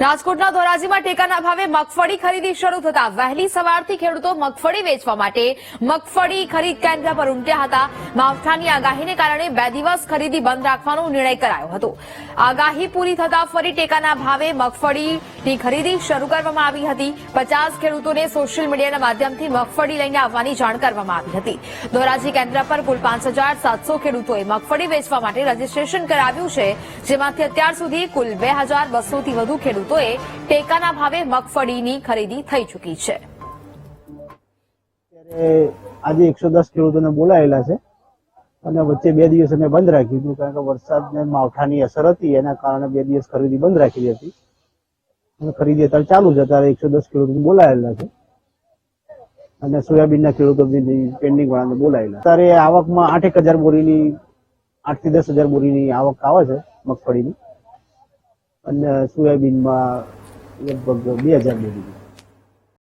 રાજકોટના ધોરાજીમાં ટેકાના ભાવે મગફળી ખરીદી શરૂ થતા વહેલી સવારથી ખેડૂતો મગફળી વેચવા માટે મગફળી ખરીદ કેન્દ્ર પર ઉમટ્યા હતા. માવઠાની આગાહીને કારણે બે દિવસ ખરીદી બંધ રાખવાનો નિર્ણય કરાયો હતો. આગાહી પૂરી થતા ફરી ટેકાના ભાવે મગફળીની ખરીદી શરૂ કરવામાં આવી હતી. પચાસ ખેડૂતોને સોશિયલ મીડિયાના માધ્યમથી મગફળી લઈને આવવાની જાણ કરવામાં આવી હતી. ધોરાજી કેન્દ્ર પર કુલ પાંચ હજાર સાતસો ખેડૂતોએ મગફળી વેચવા માટે રજીસ્ટ્રેશન કરાવ્યું છે, જેમાંથી અત્યાર સુધી કુલ બે હજાર બસોથી વધુ ખેડૂતોએ ટેકાના ભાવે મગફળીની ખરીદી થઈ ચૂકી છે. આજે એકસો દસ ખેડૂતોને બોલાયેલા છે. અને વચ્ચે બે દિવસ અમે બંધ રાખ્યું હતું કારણ કે વરસાદને માવઠાની અસર હતી, એના કારણે બે દિવસ ખરીદી બંધ રાખી હતી. ખરીદી અત્યારે ચાલુ છે અત્યારે એકસો દસ ખેડૂતો બોલાયેલા છે. અને સોયાબીનના ખેડૂતો બી પેન્ડિંગ વાળાને બોલાયેલા. અત્યારે આવકમાં આઠેક હજાર બોરીની આઠથી દસ હજાર બોરીની આવક આવે છે મગફળીની. અને સોયાબીનમાં લગભગ બે હજાર બોરીની